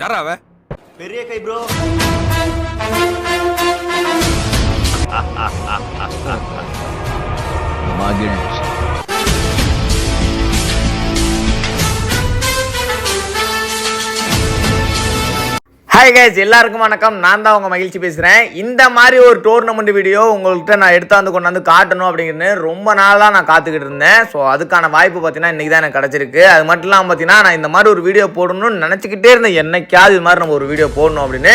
யாரா அவ? பெரிய கை ப்ரோ மகிழ்ச்சி ஹாய் கைஸ் எல்லாருக்கும் வணக்கம். நான் தான் உங்கள் மகிழ்ச்சி பேசுகிறேன் இந்த மாதிரி ஒரு டோர்னமெண்ட் வீடியோ உங்கள்கிட்ட நான் எடுத்தாந்து கொண்டாந்து காட்டணும் அப்படிங்கிறது ரொம்ப நாளாக நான் காத்துக்கிட்டு இருந்தேன். ஸோ அதுக்கான வாய்ப்பு பார்த்தீங்கன்னா இன்றைக்கி தான் எனக்கு கிடச்சிருக்கு. அது மட்டும் இல்லாமல் பார்த்தீங்கன்னா நான் இந்த மாதிரி ஒரு வீடியோ போடணும்னு நினச்சிக்கிட்டே இருந்தேன். என்னைக்காவது இது மாதிரி நம்ம ஒரு வீடியோ போடணும் அப்படின்னு.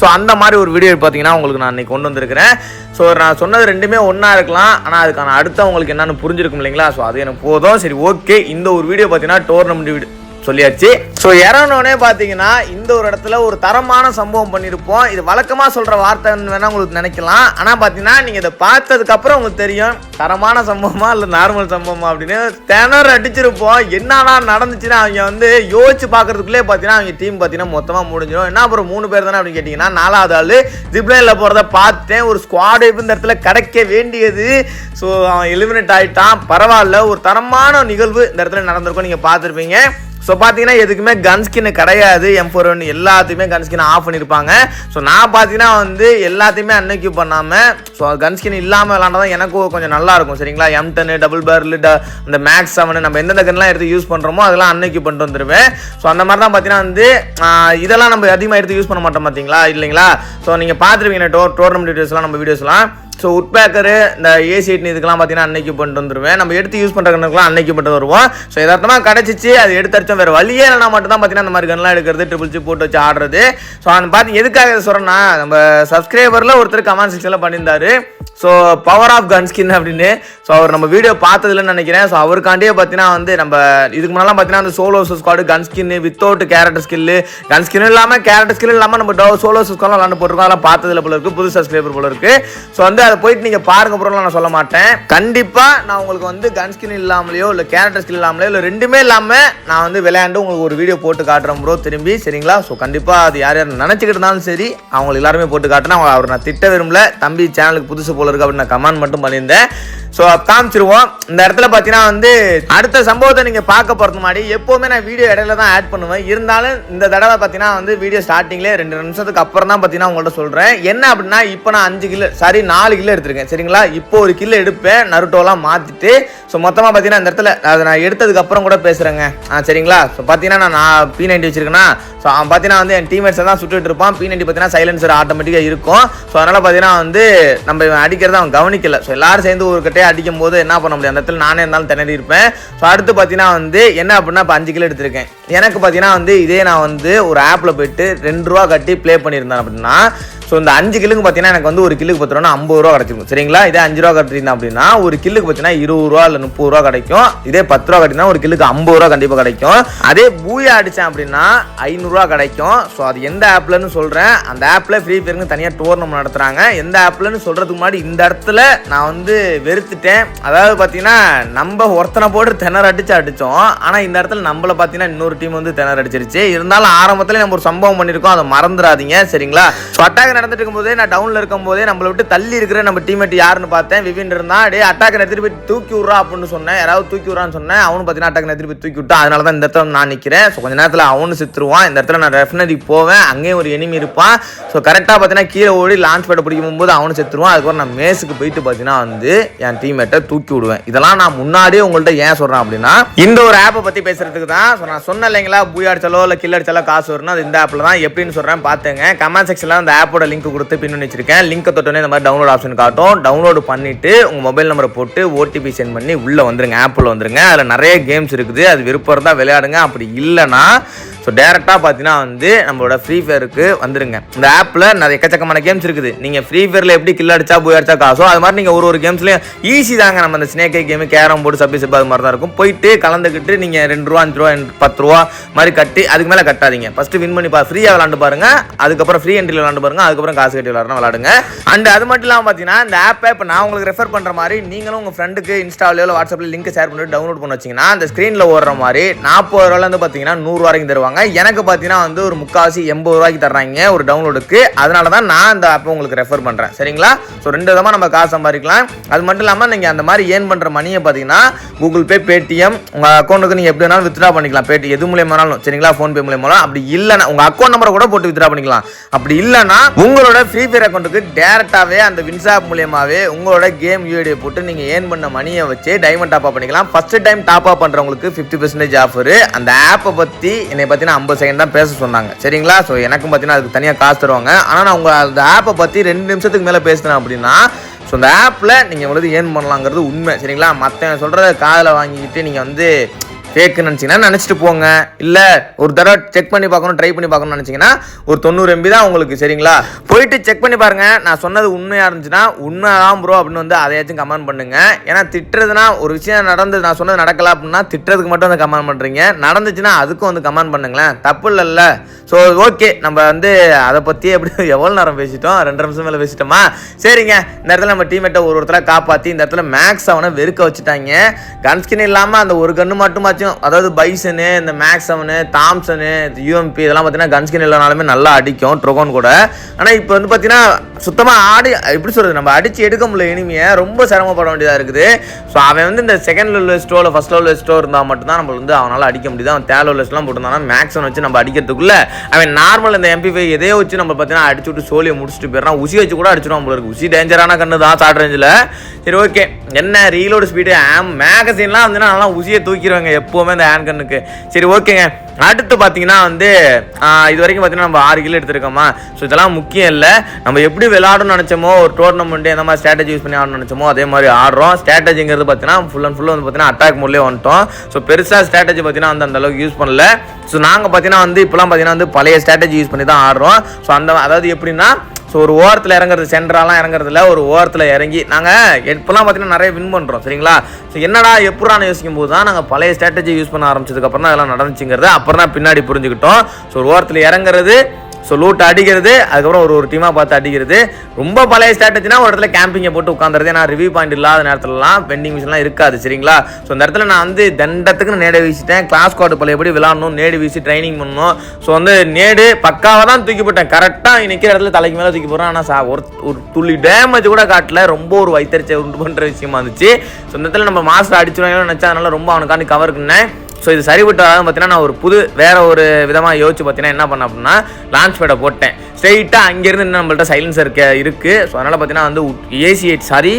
ஸோ அந்த மாதிரி ஒரு வீடியோ பார்த்தீங்கன்னா உங்களுக்கு நான் இன்றைக்கி கொண்டு வந்திருக்கிறேன். ஸோ நான் சொன்னது ரெண்டுமே ஒன்றா இருக்கலாம். ஆனால் அதுக்கான அடுத்த உங்களுக்கு என்னென்னு புரிஞ்சிருக்கும் இல்லைங்களா? ஸோ அது எனக்கு போதும். சரி ஓகே இந்த ஒரு வீடியோ பார்த்தீங்கன்னா டோர்னமெண்ட் வீடியோ சொல்லியாச்சு. ஸோ இறங்கினோடனே பார்த்தீங்கன்னா இந்த ஒரு இடத்துல ஒரு தரமான சம்பவம் பண்ணியிருப்போம் இது வழக்கமாக சொல்கிற வார்த்தைன்னு வேணால் உங்களுக்கு நினைக்கலாம். ஆனால் பார்த்தீங்கன்னா நீங்கள் இதை பார்த்ததுக்கப்புறம் உங்களுக்கு தெரியும் தரமான சம்பவமா இல்லை நார்மல் சம்பவமா அப்படின்னு. திணற அடிச்சிருப்போம். என்னடா நடந்துச்சுன்னா அவங்க வந்து யோசிச்சு பார்க்கறதுக்குள்ளே பார்த்தீங்கன்னா அவங்க டீம் பார்த்தீங்கன்னா மொத்தமாக முடிஞ்சிடும் என்ன அப்புறம் மூணு பேர் தானே அப்படின்னு கேட்டிங்கன்னா நாலாவது ஆள் ஜிப்லைனில் போகிறத பார்த்தேன். ஒரு ஸ்குவாடு இந்த இடத்துல கிடைக்க வேண்டியது. ஸோ அவன் எலிமினேட் ஆகிட்டான் பரவாயில்ல ஒரு தரமான நிகழ்வு இந்த இடத்துல நடந்திருக்கும். நீங்கள் பார்த்துருப்பீங்க. ஸோ பார்த்தீங்கன்னா எதுக்குமே கன் ஸ்கின் கிடையாது. எம் ஃபோர் ஒன் எல்லாத்தையுமே கன் ஸ்கின் ஆஃப் பண்ணியிருப்பாங்க ஸோ நான் பார்த்தீங்கன்னா வந்து எல்லாத்தையுமே அன்னைக்கு பண்ணாமல் ஸோ கன் ஸ்கின் இல்லாமல் விளாண்டா எனக்கும் கொஞ்சம் நல்லா இருக்கும். சரிங்களா? எம் டென்னு டபுள் பேர்லு இந்த மேக்ஸ் செவனு நம்ம எந்தெந்த கன்லாம் எடுத்து யூஸ் பண்ணுறோமோ அதெல்லாம் அன்னைக்கு பண்ணிட்டு வந்துடுவேன் ஸோ அந்த மாதிரி தான் பார்த்தீங்கன்னா வந்து இதெல்லாம் நம்ம அதிகமாக எடுத்து யூஸ் பண்ண மாட்டோம் பார்த்தீங்களா இல்லைங்களா? ஸோ நீங்கள் பார்த்துருவீங்க டோர் டோர்னமெண்ட் வீடியோஸ்லாம் நம்ம வீடியோஸ்லாம் ஸோ உட் பேக்கரு இந்த ஏசி எட்னி இதுக்கெல்லாம் பார்த்தீங்கன்னா அன்னைக்கு பண்ணிட்டு வந்துருவேன். நம்ம எடுத்து யூஸ் பண்ணுற கண்ணுக்குலாம் அன்னைக்கு பண்ணிட்டு வருவோம். ஸோ எதார்த்தமாக கிடச்சிச்சு. அது எடுத்து அடிச்சோம் வேறு வழியே இல்லைனா மட்டும் தான் பார்த்தீங்கன்னா அந்த மாதிரி கன்லாம் எடுக்கிறது ட்ரிபிள் சி போட்டு வச்சு ஆடுறது. ஸோ அந்த பார்த்து எதுக்காக இதை சொல்கிறேன்னா நம்ம சப்ஸ்கிரைபரில் ஒருத்தர் கமெண்ட் செக்ஷனில் பண்ணியிருந்தாரு. So power of gun skin அப்படின்னு. ஸோ அவர் நம்ம வீடியோ பார்த்ததுலன்னு நினைக்கிறேன். ஸோ அவருக்காண்டியே பார்த்தீங்கன்னா வந்து நம்ம இதுக்கு முன்னாலாம் பார்த்தீங்கன்னா அந்த solo squad gun skin without character skill gun skin இல்லாமல் கேரக்டர் ஸ்கில் இல்லாமல் நம்ம டோ சோலோ ஸ்குவாட்லாம் விளாண்டு போட்டிருக்கோம். அதெல்லாம் பார்த்ததில்ல போல இருக்குது புது சப்ஸ்கிரைபர் போல இருக்குது ஸோ வந்து அதை போயிட்டு நீங்கள் பாருங்க ப்ரோலாம் நான் சொல்ல மாட்டேன். கண்டிப்பாக நான் உங்களுக்கு வந்து கன் ஸ்கின் இல்லாமலையோ இல்லை கேரக்டர் ஸ்கில் இல்லாமலையோ இல்லை ரெண்டுமே இல்லாமல் நான் வந்து விளையாண்டு உங்களுக்கு ஒரு வீடியோ போட்டு காட்டுறேன் ப்ரோ திரும்பி. சரிங்களா? ஸோ கண்டிப்பாக அது யார் யார் நினச்சிக்கிட்டு இருந்தாலும் சரி அவங்களுக்கு எல்லாருமே போட்டு காட்டுறேன். அவங்க அவர் நான் திட்ட விரும்பல. தம்பி சேனலுக்கு புதுசு போல இருக்கு அப்படின்னு நான் கமெண்ட் மட்டும் பண்ணியிருந்தேன். ஸோ காமிச்சிருவோம். இந்த இடத்துல பார்த்தீங்கன்னா வந்து அடுத்த சம்பவத்தை நீங்கள் பார்க்க போகிறது முன்னாடி எப்போவுமே நான் வீடியோ இடையில தான் ஆட் பண்ணுவேன். இருந்தாலும் இந்த தடவை பார்த்தீங்கன்னா வந்து வீடியோ ஸ்டார்டிங்லேயே ரெண்டு நிமிஷத்துக்கு அப்புறம் தான் பார்த்தீங்கன்னா உங்கள்கிட்ட சொல்கிறேன் என்ன அப்படின்னா இப்போ நான் அஞ்சு கிலோ சாரி நாலு கிலோ எடுத்திருக்கேன். சரிங்களா? இப்போ ஒரு கிலோ எடுப்பேன். நருட்டோலாம் மாற்றிட்டு ஸோ மொத்தமாக பார்த்தீங்கன்னா இந்த இடத்துல அதை நான் எடுத்ததுக்கு அப்புறம் கூட பேசுகிறேங்க ஆ சரிங்களா? ஸோ பார்த்தீங்கன்னா நான் நான் பி நைன்டி வச்சிருக்கேன்னா ஸோ அவன் பார்த்தீங்கன்னா வந்து என் டீமேட்ஸை தான் சுட்டுட்டு இருப்பான். பி பார்த்தீங்கன்னா சைலன்சர் ஆட்டோமேட்டிக்காக இருக்கும். ஸோ அதனால் பார்த்தீங்கன்னா வந்து நம்ம இவன் அடிக்கிறத அவன் கவனிக்கல. ஸோ எல்லாரும் சேர்ந்து ஒரு கட்டையே அடிக்கும் போது என்ன பண்ண முடியும்? அந்த இடத்துல நானே இருந்தாலும் திணறி இருப்பேன். ஸோ அடுத்து பார்த்தீங்கன்னா வந்து என்ன அப்படின்னா இப்போ அஞ்சு கிலோ எடுத்திருக்கேன். எனக்கு பார்த்தீங்கன்னா வந்து இதே நான் வந்து ஒரு ஆப்பில் போயிட்டு ரெண்டு ரூபா கட்டி ப்ளே பண்ணியிருந்தேன் அப்படின்னா ஸோ இந்த அஞ்சு கில்லுக்கு பார்த்தீங்கன்னா எனக்கு வந்து ஒரு கில்லுக்கு பத்து ரூபா ஐம்பது ரூபா கிடைக்கும் சரிங்களா? இதே அஞ்சு ரூபா கட்டிருந்தேன் அப்படின்னா ஒரு கில்லுக்கு பார்த்தீங்கன்னா இருபது ரூபா இல்லை முப்பது ரூபா கிடைக்கும். இதே பத்து ரூபா கட்டினா ஒரு கில்லுக்கு ஐம்பது ரூபா கண்டிப்பாக கிடைக்கும். அதே பூயா அடித்தேன் அப்படின்னா ஐநூறுரூவா கிடைக்கும். ஸோ அது எந்த ஆப்லன்னு சொல்கிறேன் அந்த ஆப்பில் ஃப்ரீ ஃபயருக்கு தனியாக டோர்னமெண்ட் நடத்துகிறாங்க எந்த ஆப்லன்னு சொல்கிறதுக்கு முன்னாடி இந்த இடத்துல நான் வந்து வெறுத்துட்டேன். அதாவது பார்த்தீங்கன்னா நம்ம ஒருத்தனை போட்டு திணற அடிச்சு அடித்தோம் ஆனால் இந்த இடத்துல நம்மள பார்த்தீங்கன்னா இன்னொரு டீம் வந்து திணற அடிச்சிருச்சு. இருந்தாலும் ஆரம்பத்தில் நம்ம ஒரு சம்பவம் பண்ணியிருக்கோம். அதை மறந்துடாதீங்க. சரிங்களா? ஸோ அட்டாக நடந்துட்டு இருக்கும்போதே நான் டவுனில் இருக்கும்போதே நம்மளை விட்டு தள்ளி இருக்கிற நம்ம டீமேட் யாருன்னு பார்த்தேன். விவின் இருந்தான். டே அட்டாக் எடுத்துட்டு போய் தூக்கி விட்றா அப்படின்னு சொன்னேன். யாராவது தூக்கி விட்றான்னு சொன்னேன். அவனு பார்த்தீங்கன்னா அட்டாக் எடுத்துட்டு போய் தூக்கி விட்டான். அதனால தான் இந்த இடத்துல நான் நிற்கிறேன் ஸோ கொஞ்ச நேரத்தில் அவனு சித்துருவான். இந்த இடத்துல நான் ரெஃபினரி போவேன். அங்கேயும் ஒரு எனிமி இருப்பான். ஸோ கரெக்டாக பார்த்தீங்கன்னா கீழே ஓடி லான்ச் பேட்டை பிடிக்கும் போது அவனு செத்துருவான். அதுக்கப்புறம் நான் மேஸுக்கு போயிட்டு பார்த்தீங்கன்னா வந்து என் டீம்மேட்டை தூக்கி விடுவேன். இதெல்லாம் நான் முன்னாடியே உங்கள்கிட்ட ஏன் சொல்கிறேன் அப்படின்னா இந்த ஒரு ஆப்பை பற்றி பேசுறதுக்கு தான். ஸோ நான் சொன்னேன் இல்லைங்களா? பூய் அடிச்சாலோ இல்லை கில் அடிச்சாலோ காசு வரணும் அது இந்த ஆப்பில் தான். எப்படின்னு சொல்கிறேன் பார்த்துங்க கமெண்ட் செக்ஷனில் அந்த ஆப்போட லிங்க் கொடுத்து பின் பண்ணி வச்சிருக்கேன். லிங்க்கை தொட்டோன்னே இந்த மாதிரி டவுன்லோட் ஆப்ஷன் காட்டும். டவுன்லோட் பண்ணிட்டு உங்கள் மொபைல் நம்பரை போட்டு ஓடிபி சென்ட் பண்ணி உள்ளே வந்துருங்க. ஆப்பில் வந்துருங்க. அதில் நிறைய கேம்ஸ் இருக்குது. அது விருப்பம் இருந்தால் விளையாடுங்க. அப்படி இல்லைன்னா ஸோ டேரெக்டாக பார்த்தீங்கன்னா வந்து நம்மளோட ஃப்ரீ ஃபயருக்கு வந்துருங்க. இந்த ஆப்பில் நிறைய எக்கச்சக்கமான கேம்ஸ் இருக்குது. நீங்கள் ஃப்ரீ ஃபயரில் எப்படி கில் அடிச்சா போய் அடிச்சா காசோ அது மாதிரி நீங்கள் ஒரு ஒரு கேம்ஸ்லேயும் ஈஸி தாங்க நம்ம அந்த ஸ்னேக்கை கேமு கேரம் போர்டு சப்பி சப்பி அது மாதிரி தான் இருக்கும். போயிட்டு கலந்துக்கிட்டு நீங்கள் ரெண்டு ரூபா அஞ்சு ரூபா பத்து ரூபா மாதிரி கட்டி அதுக்கு மேலே கட்டாதீங்க. ஃபஸ்ட்டு வின் பண்ணி பா ஃப்ரீயாக விளாண்டு பாருங்க. அதுக்கப்புறம் ஃப்ரீ என்ட்ரியில் விளாண்டு பாருங்க. அதுக்கப்புறம் காசு கட்டி விளாட்றா விளாடுங்க அண்ட் அது மட்டும் இல்லாமல் பார்த்தீங்கன்னா இந்த ஆப்பை இப்போ நான் உங்களுக்கு ரெஃபர் பண்ணுற மாதிரி நீங்களும் உங்கள் ஃப்ரெண்டுக்கு இன்ஸ்டாவிலோ வாட்ஸ்அப்பில் லிங்க் ஷேர் பண்ணிட்டு டவுன்லோட் பண்ணி வச்சிங்கன்னா அந்த ஸ்க்ரீனில் ஓடுற மாதிரி நாற்பது ரூபாயிலேருந்து பார்த்தீங்கன்னா நூறு வரைக்கும் தருவாங்க. தருவாங்க. எனக்கு பார்த்தீங்கன்னா வந்து ஒரு முக்காசி எண்பது ரூபாய்க்கு தர்றாங்க ஒரு டவுன்லோடுக்கு அதனால தான் நான் இந்த ஆப்பை உங்களுக்கு ரெஃபர் பண்ணுறேன் சரிங்களா? ஸோ ரெண்டு விதமாக நம்ம காசு சம்பாதிக்கலாம். அது மட்டும் இல்லாமல் நீங்கள் அந்த மாதிரி ஏர்ன் பண்ணுற மணியை பார்த்தீங்கன்னா கூகுள் பே பேடிஎம் உங்கள் அக்கௌண்ட்டுக்கு நீங்கள் எப்படி வேணாலும் வித்ட்ரா பண்ணிக்கலாம். பேடி எது மூலியமானாலும் சரிங்களா? ஃபோன்பே மூலியமாலும் அப்படி இல்லைன்னா உங்கள் அக்கௌண்ட் நம்பரை கூட போட்டு வித்ட்ரா பண்ணிக்கலாம். அப்படி இல்லைன்னா உங்களோட ஃப்ரீ ஃபயர் அக்கௌண்ட்டுக்கு டேரெக்டாகவே அந்த வின்சாப் மூலியமாகவே உங்களோட கேம் யூஐடியை போட்டு நீங்கள் ஏர்ன் பண்ண மணியை வச்சு டைமண்ட் டாப்அப் பண்ணிக்கலாம். ஃபஸ்ட்டு டைம் டாப் அப் பண்ணுறவங்களுக்கு ஃபிஃப்டி பர்சன்டேஜ் ஆஃபர் அந்த ஆப்பை பற்றி என்னை பார்த்தீங்கன்னா ஐம்பது செகண்ட் தான் பேச சொன்னாங்க. சரிங்களா? ஸோ எனக்கும் பார்த்தீங்கன்னா அதுக்கு தனியாக காசு தருவாங்க. ஆனால் நான் உங்கள் அந்த ஆப்பை பற்றி ரெண்டு நிமிஷத்துக்கு மேலே பேசுனேன் அப்படின்னா ஸோ அந்த ஆப்பில் நீங்கள் வந்து ஏர்ன் பண்ணலாங்கிறது உண்மை. சரிங்களா? மற்ற சொல்கிறத காதில் வாங்கிக்கிட்டு நீங்கள் வந்து ஃபேக்குன்னு நினச்சிங்கன்னா நினச்சிட்டு போங்க. இல்லை ஒரு தடவை செக் பண்ணி பார்க்கணும் ட்ரை பண்ணி பார்க்கணும்னு நினச்சிங்கன்னா ஒரு தொண்ணூறு எம்பி தான் உங்களுக்கு சரிங்களா? போயிட்டு செக் பண்ணி பாருங்க. நான் சொன்னது உண்மையாக இருந்துச்சுன்னா உண்மை தான் ப்ரோ அப்படின்னு வந்து அதையாச்சும் கமெண்ட் பண்ணுங்க. ஏன்னா திட்டுறதுனா ஒரு விஷயம் நடந்து நான் சொன்னது நடக்கல அப்படின்னா திட்டுறதுக்கு மட்டும் வந்து கமெண்ட் பண்ணுறீங்க நடந்துச்சுன்னா அதுக்கும் வந்து கமெண்ட் பண்ணுங்களேன். தப்பு இல்லைல்ல. ஸோ ஓகே நம்ம வந்து அதை பற்றி எப்படி எவ்வளோ நேரம் பேசிட்டோம்? ரெண்டு நிமிஷம் மேலே பேசிட்டோமா? சரிங்க. இந்த இடத்துல நம்ம டீமேட்டை ஒரு ஒருத்தர காப்பாற்றி இந்த இடத்துல மேக்ஸ் அவனை வெறுக்க வச்சுட்டாங்க. கன்ஸ்கின் இல்லாமல் அந்த ஒரு கன்று மட்டுமாச்சும் அதாவது பைசனு இந்த மேக்ஸ் செவனு தாம்சனு யூஎம்பி இதெல்லாம் பார்த்தீங்கன்னா கன்ஸ்கின் இல்லைனாலுமே நல்லா அடிக்கும் ட்ரோகோன் கூட. ஆனால் இப்போ வந்து பார்த்தீங்கன்னா சுத்தமாக ஆடி எப்படி சொல்கிறது நம்ம அடித்து எடுக்க முடியல இனிமையை. ரொம்ப சிரமப்பட வேண்டியதாக இருக்குது. ஸோ அவன் வந்து இந்த செகண்ட் லெவல் இல்லை ஃபஸ்ட் லெவல் ஸ்டோ இருந்தால் மட்டும்தான் நம்ம வந்து அவனால் அடிக்க முடியுது. அவன் தேர்ட் லெவல் ஸ்டோலாம் போட்டிருந்தானா மேக்ஸன் வச்சு நம்ம அடிக்கிறதுக்குள்ளே அவன் நார்மல் இந்த எம்பி ஃபைவ் எதையோ வச்சு நம்ம பார்த்தீங்கன்னா அடிச்சு விட்டு சோழியை முடிச்சுட்டு போயிடறான் உசி வச்சு கூட அடிச்சிடும் நம்மளுக்கு உசி டேஞ்சரான கண்ணு தான் ஷார்ட் ரேஞ்சில். சரி ஓகே என்ன ரீலோடு ஸ்பீடு ஆம் மேகசின்லாம் வந்து நல்லா உசியை தூக்கிடுவாங்க எப்போவுமே இந்த ஹேண்ட் கண்ணுக்கு சரி ஓகேங்க அடுத்து பார்த்தீங்கன்னா வந்து இது வரைக்கும் பார்த்தீங்கன்னா நம்ம ஆறு கிலோ எடுத்திருக்கோமா? ஸோ இதெல்லாம் முக்கியம் இல்லை. நம்ம எப்படி விளாடணும்னு நினச்சோமோ ஒரு டோர்னமெண்ட் எந்த மாதிரி ஸ்ட்ராட்டஜி யூஸ் பண்ணி ஆடணும்னு நினச்சோமோ அதே மாதிரி ஆடுறோம். ஸ்ட்ராட்டஜிங்கிறது பார்த்தீங்கன்னா ஃபுல் அண்ட் ஃபுல் வந்து பார்த்தீங்கன்னா அட்டாக் மூலியே வந்துட்டோம். ஸோ பெருசாக ஸ்ட்ராட்டஜி பார்த்தீங்கன்னா வந்து அந்த அளவுக்கு யூஸ் பண்ணல. ஸோ நாங்கள் பார்த்தீங்கன்னா வந்து இப்போலாம் பார்த்தீங்கன்னா வந்து பழைய ஸ்ட்ராட்டஜி யூஸ் பண்ணி தான் ஆடுறோம். ஸோ அந்த அதாவது எப்படின்னா ஸோ ஒரு ஓரத்தில் இறங்குறது சென்ட்ராலாம் இல்லை ஒரு ஓரத்தில் இறங்கி நாங்கள் இப்போலாம் பார்த்தீங்கன்னா நிறைய வின் பண்ணுறோம் சரிங்களா? ஸோ என்னடா எப்படான்னு யோசிக்கும் போது தான் நாங்கள் பழைய ஸ்ட்ராட்டஜி யூஸ் பண்ண ஆரம்பிச்சதுக்கப்புறம் தான் அதெல்லாம் நடந்துச்சுங்கிறது அப்புறம் தான் பின்னாடி புரிஞ்சுக்கிட்டோம். ஸோ ஒரு ஓரத்தில் இறங்குறது ஸோ லூட் அடிக்கிறது அதுக்கப்புறம் ஒரு ஒரு டீமாக பார்த்து அடிக்கிறது. ரொம்ப பழைய ஸ்ட்ராட்டஜினா ஒரு இடத்துல கேம்பிங்கை போட்டு உட்காந்துறது நான் ரிவ்யூ பாயிண்ட் இல்லாத நேரத்துலலாம் பெண்டிங் மிஷின்லாம் இருக்காது சரிங்களா? ஸோ இந்த இடத்துல நான் வந்து தண்டத்துக்கு நான் நேடு வீசிட்டேன். கிளாஸ் கார்டு பழையபடி விளாடணும் நேடு வீசி ட்ரைனிங் பண்ணணும். ஸோ வந்து நேடு பக்காவாக தான் தூக்கி போட்டேன். கரெக்டாக நிற்கிற இடத்துல தலைக்கு மேலே தூக்கி போகிறேன் ஆனால் சா ஒரு ஒரு துள்ளி டேமேஜ் கூட காட்டல. ரொம்ப ஒரு வைத்தறிச்சை உண்டு பண்ணுற விஷயமா இருந்துச்சு. ஸோ இந்த இடத்துல நம்ம மாஸ்டர் அடிச்சிருவாங்கன்னு நினச்சா அதனால ரொம்ப அவனுக்காண்டி கவருக்குன்னேன் ஸோ இது சரிபட்டு வராதுன்னு பார்த்தீங்கன்னா நான் ஒரு புது வேற ஒரு விதமாக யோசிச்சு பார்த்தீங்கன்னா என்ன பண்ணேன் அப்படின்னா லான்ச் பேடை போட்டேன். ஸ்ட்ரெயிட்டாக அங்கேருந்து இன்னும் நம்மள்ட்ட சைலன்சர் இருக்க இருக்குது ஸோ அதனால் பார்த்தீங்கன்னா வந்து AC eight sorry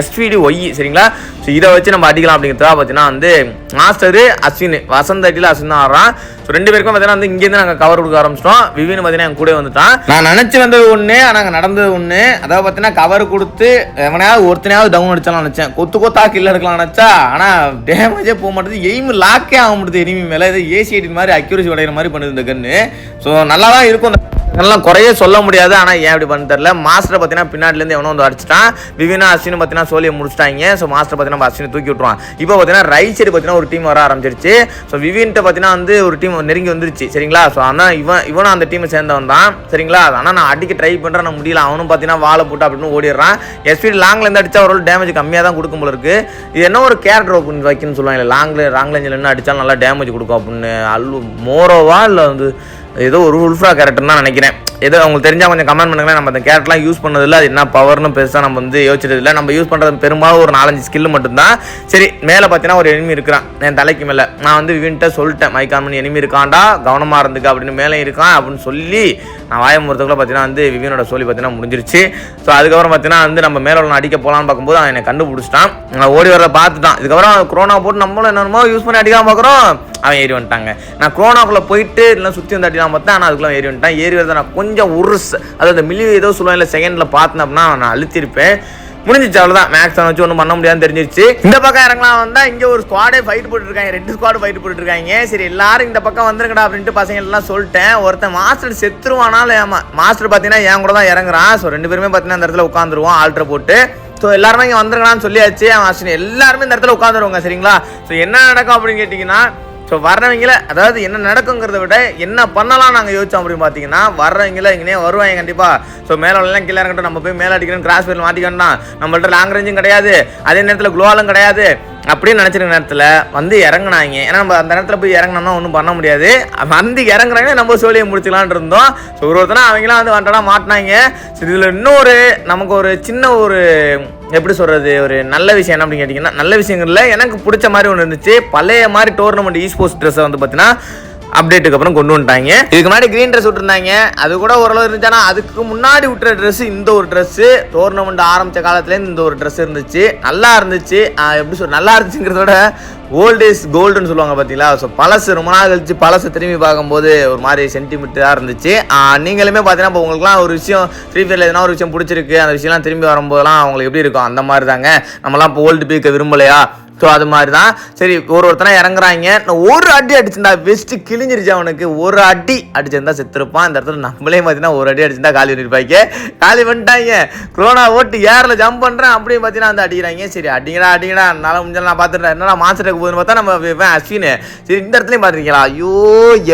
SVD Y சரிங்களா? ஸோ இதை வச்சு நம்ம அடிக்கலாம் அப்படிங்கிறதா பார்த்தீங்கன்னா வந்து மாஸ்டரு அஸ்வின் வசந்த் அடியில் அஸ்வின் தான் ஆடுறான். ஸோ ரெண்டு பேருக்கும் பார்த்தீங்கன்னா வந்து இங்கேருந்து நாங்கள் கவர் கொடுக்க ஆரம்பிச்சிட்டோம். விவின் பார்த்தீங்கன்னா என் கூட வந்துட்டான். நான் நினச்சி வந்தது ஒன்று ஆனால் அங்கே நடந்தது ஒன்று அதாவது பார்த்தீங்கன்னா கவர் கொடுத்து எவனையாவது ஒருத்தனையாவது டவுன் அடிச்சாலும் நினச்சேன். கொத்து கொத்தா கில்ல எடுக்கலாம் நினச்சா ஆனால் டேமேஜே போக மாட்டேது எய்ம் லாக்கே ஆக மாட்டேது எனிமி மேலே இது ஏசி எயிட்டின் மாதிரி அக்யூரசி உடையிற மாதிரி பண்ணுது இந்த கன்று ஸோ நல்லா தான் இருக்கும் அந்த எல்லாம் குறைய சொல்ல முடியாது. ஆனால் ஏன் இப்படி பண்ண தெரியல. மாஸ்டர் பார்த்தீங்கன்னா பின்னாடிலேருந்து எவனோ வந்து அடிச்சிட்டான். விவினா அஸ்வின் பார்த்தீங்கன்னா சோழியை முடிச்சிட்டாங்க. ஸோ மாஸ்டர் பார்த்தீங்கன்னா அஸ்வினை தூக்கி விட்டுருவான். இப்போ பார்த்தீங்கன்னா ரைட் சைடு பார்த்தீங்கன்னா ஒரு டீம் வர ஆரம்பிச்சிருச்சு. ஸோ விவின்ட்ட பார்த்தீங்கன்னா வந்து ஒரு டீம் நெருங்கி வந்துருச்சு. சரிங்களா? ஸோ ஆனால் இவன் இவனும் அந்த டீமை சேர்ந்தவன் தான். சரிங்களா? ஆனால் நான் அடிக்க ட்ரை பண்ணுறேன் நான் முடியல. அவனும் பார்த்தீங்கன்னா வாழை போட்டு அப்படின்னு ஓடிடுறான். எஸ்பி லாங்லேருந்து அடிச்சா ஒரு டேமேஜ் கம்மியாக தான் கொடுக்கும் போல இருக்கு. இது என்ன ஒரு கேரக்டர் ஓப்பன் வைக்கணும்னு சொல்லுவாங்க லாங்ல லாங் ரேஞ்சில் என்ன அடித்தாலும் நல்லா டேமேஜ் கொடுக்கும் அப்படின்னு. அல்லு மோரோவா இல்லை வந்து ஏதோ ஒரு உல்ஃப்ரா கேரக்டர் தான் நினைக்கிறேன். ஏதோ உங்களுக்கு தெரிஞ்சா கொஞ்சம் கமெண்ட் பண்ணுங்களேன். நம்ம அந்த கேரக்டர்லாம் யூஸ் பண்ணதில்ல அது என்ன பவர்னு பெருசாக நம்ம வந்து யோசிச்சது இல்லை. நம்ம யூஸ் பண்ணுறது பெரும்பாலும் ஒரு நாலஞ்சு ஸ்கில் மட்டும்தான். சரி மேலே பார்த்தீங்கன்னா ஒரு எனிமி இருக்கிறான். என் தலைக்கு மேலே. நான் வந்து விவின்ட்ட சொல்லிட்டேன். மைக்கான் பண்ணி எனிமி இருக்கான்டா. கவனமாக இருந்துக்க அப்படின்னு மேலே இருக்கான் அப்படின்னு சொல்லி நான் வாயமுறதுக்குள்ள பார்த்தீங்கன்னா வந்து விவினோட சொல்லி பார்த்தீங்கன்னா முடிஞ்சிருச்சு. ஸோ அதுக்கப்புறம் பார்த்தீங்கன்னா வந்து நம்ம மேலே உள்ள அடிக்க போகலான்னு பார்க்கும்போது அவன் என்னை கண்டுபிடிச்சிட்டான். நான் ஓடி வர பார்த்துட்டான். இதுக்கப்புறம் குரோனா போட்டு நம்மளும் என்னென்னமோ யூஸ் பண்ணி அடிக்காம பார்க்குறோம். அவன் ஏறி வந்துட்டாங்க. நான் குரோனாக்குள்ளே போயிட்டு இல்லை சுற்றி வந்து அடிக்கலாம் பார்த்தேன் ஆனால் அதுக்குள்ள ஏறி வந்துட்டான். ஏறி வரதை நான் கொஞ்சம் உருஸ் அதாவது இந்த மில்லி ஏதோ சொல்லுவேன் இல்லை செகண்டில் பார்த்தேன் அப்படின்னா நான் அழுத்திருப்பேன். முடிஞ்சிச்சு அவ்வளோதான் மேக்ஸ் வச்சு ஒன்றும் பண்ண முடியாதுன்னு தெரிஞ்சிருச்சு. இந்த பக்கம் இறங்கலாம் வந்தால் இங்கே ஒரு ஸ்குவாடே ஃபைட் போட்டுருக்காங்க. ரெண்டு ஸ்குவாடு ஃபைட் போட்டுருக்காங்க. சரி எல்லாரும் இந்த பக்கம் வந்துருங்கடா அப்படின்ட்டு பசங்க எல்லாம் சொல்லிட்டேன். ஒருத்தன் மாஸ்டர் செத்துருவானாலும் ஏமா மாஸ்டர் பார்த்தீங்கன்னா என் கூட தான் இறங்குறான். ஸோ ரெண்டு பேருமே பார்த்தீங்கன்னா அந்த இடத்துல உட்காந்துருவோம் ஆல்ட்ரை போட்டு. ஸோ எல்லாருமே இங்கே வந்துருங்களான்னு சொல்லியாச்சு. அவன் அஸ்வினி எல்லாருமே இந்த இடத்துல உட்காந்துருவாங்க சரிங்களா? ஸோ என்ன நடக்கும் அப்படின்னு கேட்டிங்கன்னா ஸோ வர்றவங்கள அதாவது என்ன நடக்குங்கிறத விட என்ன பண்ணலாம் நாங்கள் யோசிச்சோம் அப்படின்னு பார்த்தீங்கன்னா வர்றவங்கள இங்கே வருவாங்க கண்டிப்பாக ஸோ மேலே கீழே இருக்கட்டும் நம்ம போய் மேலே அடிக்கணும் கிராஸ் பேரில் மாட்டிக்கணும் நம்மள்ட்ட லாங் ரேஞ்சும் கிடையாது. அதே நேரத்தில் குளோவாலும் கிடையாது. அப்படின்னு நினச்சிருக்க நேரத்தில் வந்து இறங்குனாங்க. ஏன்னா நம்ம அந்த நேரத்தில் போய் இறங்கினோம்னா ஒன்றும் பண்ண முடியாது. வந்து இறங்குறாங்கன்னா நம்ம சோழியை முடிச்சுக்கலான் இருந்தோம். ஸோ ஒரு ஒருத்தனா அவங்களாம் வந்து வந்துட்டா மாட்டினாங்க. ஸோ இதில் இன்னொரு நமக்கு ஒரு சின்ன ஒரு எப்படி சொல்கிறது ஒரு நல்ல விஷயம் என்ன அப்படின்னு கேட்டிங்கன்னா நல்ல விஷயங்கள்ல எனக்கு பிடிச்ச மாதிரி ஒன்று இருந்துச்சு. பழைய மாதிரி டோர்னமெண்ட் ஈஸ்போர்ட்ஸ் ட்ரெஸ்ஸை வந்து பார்த்தீங்கன்னா அப்டேட்டுக்கு அப்புறம் கொண்டு வந்துட்டாங்க. இதுக்கு முன்னாடி கிரீன் ட்ரெஸ் விட்டுருந்தாங்க. அது கூட ஓரளவு இருந்துச்சு. ஆனால் அதுக்கு முன்னாடி விட்டுற ட்ரெஸ் இந்த ஒரு ட்ரெஸ்ஸு டோர்னமெண்ட் ஆரம்பித்த காலத்துலேருந்து இந்த ஒரு ட்ரெஸ் இருந்துச்சு. நல்லா இருந்துச்சு. எப்படி சொல் நல்லா இருந்துச்சுங்கிறத விட இஸ் கோல்டுன்னு சொல்லுவாங்க பார்த்தீங்களா ஸோ பழசு ரொம்ப நாள் கழிச்சு பழசை திரும்பி பார்க்கும்போது ஒரு மாதிரி சென்டிமீட்டராக இருந்துச்சு. நீங்களுமே பார்த்தீங்கன்னா இப்போ உங்களுக்குலாம் ஒரு விஷயம் ஃப்ரீ ஃபயரில் எதனா ஒரு விஷயம் பிடிச்சிருக்கு. அந்த விஷயம்லாம் திரும்பி வரும்போதெல்லாம் அவங்களுக்கு எப்படி இருக்கும்? அந்த மாதிரி தாங்க நம்மலாம் இப்போ ஓல்டு பீக்கை விரும்பலையா? ஸோ அது மாதிரி தான் சரி ஒரு ஒருத்தனா இறங்குறாங்க. ஒரு அடி அடிச்சிருந்தா வெஸ்ட்டு கிழிஞ்சிருச்சு அவனுக்கு. ஒரு அடி அடிச்சிருந்தா செத்துருப்பான். அந்த இடத்துல நம்மளே பார்த்தீங்கன்னா ஒரு அடி அடிச்சிருந்தா காலி பண்ணிருப்பாங்க. காலி பண்ணிட்டாங்க. குரோனா ஓட்டு ஏரில் ஜம்ப் பண்ணுறேன் அப்படியே பார்த்தீங்கன்னா வந்து அடிக்கிறாங்க. சரி அடிங்கடா அடிங்கடா. என்னால் முடிஞ்சாலும் நான் பார்த்துட்டேன் என்னடா மாஸ்டருக்கு போகுதுன்னு பார்த்தா நம்ம இவன் அஸ்வின். சரி இந்த இடத்துலையும் பார்த்துருக்கீங்களா ஐயோ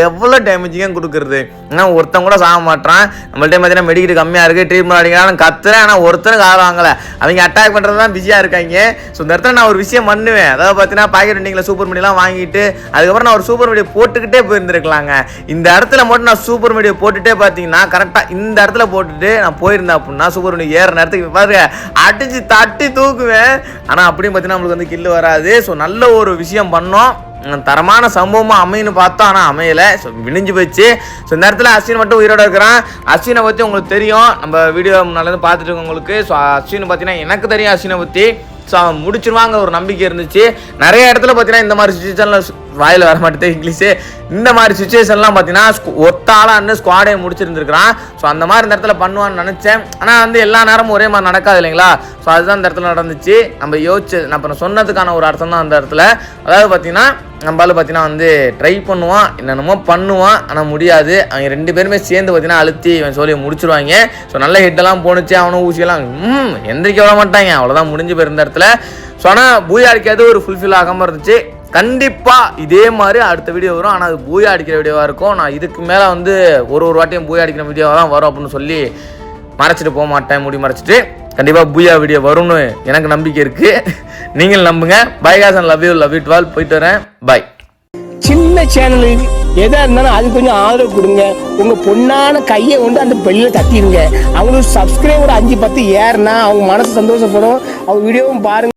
எவ்வளோ டேமேஜிங்காக கொடுக்குறது. ஏன்னா ஒருத்தன் கூட சாக மாட்டான் நம்மள்ட்ட பார்த்தீங்கன்னா மெடிக்கல் கம்மியாக இருக்குது ட்ரீட்மெண்ட் அடிக்கிறான் கத்துறேன். ஆனால் ஒருத்தரும் ஆள் வாங்கலை. அவங்க அட்டாக் பண்ணுறது தான் பிஸியாக இருக்காங்க. ஸோ இந்த இடத்துல நான் ஒரு விஷயம் பண்ணுவேன் அதாவது பார்த்தீங்கன்னா பாக்கெட் வண்டிங்களை சூப்பர் மீடியெலாம் வாங்கிட்டு அதுக்கப்புறம் நான் ஒரு சூப்பர் மீடியா போட்டுக்கிட்டே போயிருந்துருக்கலாங்க. இந்த இடத்துல மட்டும் நான் சூப்பர் மீடியா போட்டுட்டே பார்த்தீங்கன்னா கரெக்டாக இந்த இடத்துல போட்டுட்டு நான் போயிருந்தேன் அப்படின்னா சூப்பர் மீடியா ஏற நேரத்துக்கு பாருங்க அடிச்சு தட்டி தூக்குவேன். ஆனால் அப்படியும் பார்த்தீங்கன்னா நம்மளுக்கு வந்து கில்லு வராது. ஸோ நல்ல ஒரு விஷயம் பண்ணோம். தரமான சம்பவமாக அமையுன்னு பார்த்தோம். ஆனால் அமையலை. ஸோ விழிஞ்சு போச்சு. ஸோ இந்த நேரத்தில் அஸ்வின் மட்டும் உயிரோட இருக்கிறான். அஸ்வினை பற்றி உங்களுக்கு தெரியும். நம்ம வீடியோ முன்னாலேருந்து பார்த்துட்டு இருக்கவங்களுக்கு. ஸோ அஸ்வின் பார்த்தீங்கன்னா எனக்கு தெரியும் அஸ்வினை பற்றி முடிச்சிருவாங்க ஒரு நம்பிக்கை இருந்துச்சு. நிறைய இடத்துல பார்த்தீங்கன்னா இந்த மாதிரி சுச்சுவேஷனில் வாயில் வர மாட்டேது இங்கிலீஷு. இந்த மாதிரி சுச்சுவேஷன்லாம் பார்த்தீங்கன்னா ஸ்கு- ஒத்த ஆளாக இருந்து ஸ்குவாடே முடிச்சிருந்துருக்கிறான். ஸோ அந்த மாதிரி இந்த இடத்துல பண்ணுவான்னு நினச்சேன். ஆனால் வந்து எல்லா நேரமும் ஒரே மாதிரி நடக்காது இல்லைங்களா? ஸோ அதுதான் இந்த இடத்துல நடந்துச்சு. நம்ம யோசிச்சு நான் சொன்னதுக்கான ஒரு அர்த்தம் தான் அந்த இடத்துல. அதாவது பார்த்தீங்கன்னா நம்மளால பார்த்தீங்கன்னா வந்து ட்ரை பண்ணுவான் என்னென்னமோ பண்ணுவான் ஆனால் முடியாது. அவங்க ரெண்டு பேருமே சேர்ந்து பார்த்தீங்கன்னா அழுத்தி இவன் சொல்லி முடிச்சிருவாங்க. ஸோ நல்ல ஹிட்டெல்லாம் போணுச்சு அவனும் ஊசியெல்லாம் ம் எந்திரிக்க விட மாட்டாங்க. அவ்வளோதான் முடிஞ்சு போயிருந்த இடத்துல. ஸோ ஆனால் பூயா அடிக்காது ஒரு ஃபுல்ஃபில் ஆகாமல் இருந்துச்சு. கண்டிப்பாக இதே மாதிரி அடுத்த வீடியோ வரும். ஆனால் அது பூயா அடிக்கிற வீடியோவாக இருக்கும். நான் இதுக்கு மேலே வந்து ஒரு ஒரு வாட்டியும் பூயா அடிக்கிற வீடியோவாக தான் வரும் அப்படின்னு சொல்லி மறைச்சிட்டு போக மாட்டேன். முடி மறைச்சிட்டு. கண்டிப்பாக பூயா வீடியோ வரும்னு எனக்கு நம்பிக்கை இருக்குது நீங்கள் நம்புங்க. பை காசன் லவ் யூ லவ் யூ டுவெல் போயிட்டு வரேன். பை சின்ன சேனல் எதாக இருந்தாலும் அது கொஞ்சம் ஆதரவு கொடுங்க. உங்கள் பொண்ணான கையை கொண்டு அந்த பெல்லில் தட்டிடுங்க அவங்களுக்கு சப்ஸ்கிரைபர் அஞ்சு பத்து ஏறுனா அவங்க மனசு சந்தோஷப்படும். அவங்க வீடியோவும் பாருங்க.